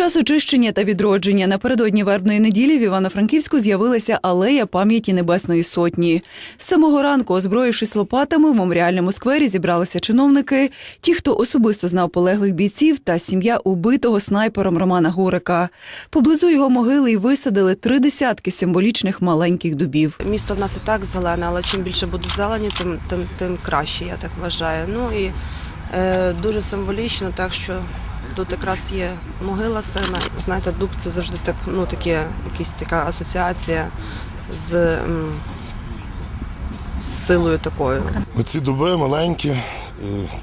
Час очищення та відродження напередодні вербної неділі в Івано-Франківську з'явилася алея пам'яті Небесної Сотні. З самого ранку, озброївшись лопатами, в меморіальному сквері зібралися чиновники, ті, хто особисто знав полеглих бійців, та сім'я убитого снайпером Романа Гурика. Поблизу його могили й висадили три десятки символічних маленьких дубів. Місто в нас і так зелене, але чим більше буде зелені, тим, тим, тим краще, я так вважаю. Ну і е, дуже символічно, так що тут якраз є могила сина. Знаєте, дуб це завжди так, ну, таке, якась така асоціація з, з силою такою. Оці дуби маленькі,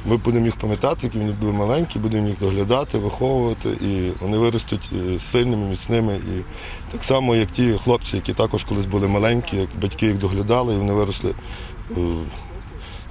ми будемо їх пам'ятати, які вони були маленькі, будемо їх доглядати, виховувати, і вони виростуть е, сильними, міцними. І так само, як ті хлопці, які також колись були маленькі, як батьки їх доглядали, і вони виросли е,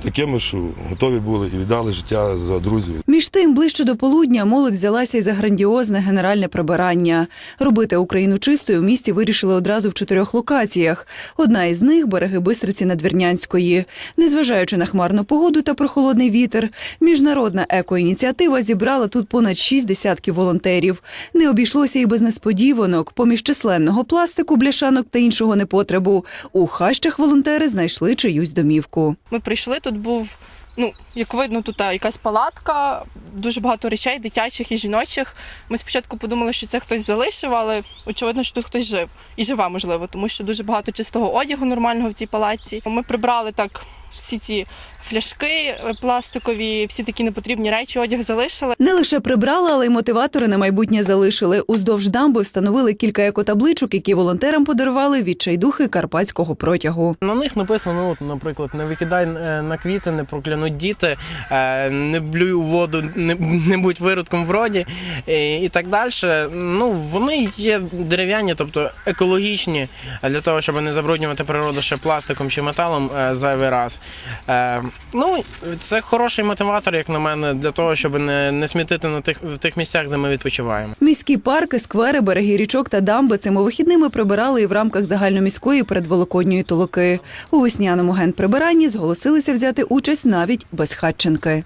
такими, що готові були і віддали життя за друзів. Між тим, ближче до полудня молодь взялася й за грандіозне генеральне прибирання. Робити Україну чистою в місті вирішили одразу в чотирьох локаціях. Одна із них береги Бистриці Надвірнянської. Незважаючи на хмарну погоду та прохолодний вітер, міжнародна екоініціатива зібрала тут понад шість десятків волонтерів. Не обійшлося і без несподіванок. Поміж численного пластику, бляшанок та іншого непотребу. У хащах волонтери знайшли чиюсь домівку. Ми прийшли, тут був, ну, як видно, тут якась палатка, дуже багато речей, дитячих і жіночих. Ми спочатку подумали, що це хтось залишив, але очевидно, що тут хтось жив. І живе, можливо, тому що дуже багато чистого одягу нормального в цій палаці. Ми прибрали так всі ці фляшки е, пластикові, всі такі непотрібні речі, одяг залишили. Не лише прибрали, але й мотиватори на майбутнє залишили. Уздовж дамби встановили кілька екотабличок, які волонтерам подарували відчайдухи карпатського протягу. На них написано, ну, наприклад, не викидай е, на квіти, не проклянуть діти, е, не блюй у воду, не, не будь виродком в роді і, і так далі. Ну, вони є дерев'яні, тобто екологічні, для того, щоб не забруднювати природу ще пластиком чи металом зайвий раз. Ну, це хороший мотиватор, як на мене, для того, щоб не, не смітити на тих, в тих місцях, де ми відпочиваємо. Міські парки, сквери, береги річок та дамби цими вихідними прибирали і в рамках загальноміської передвеликодньої толоки. У весняному генприбиранні зголосилися взяти участь навіть безхатченки.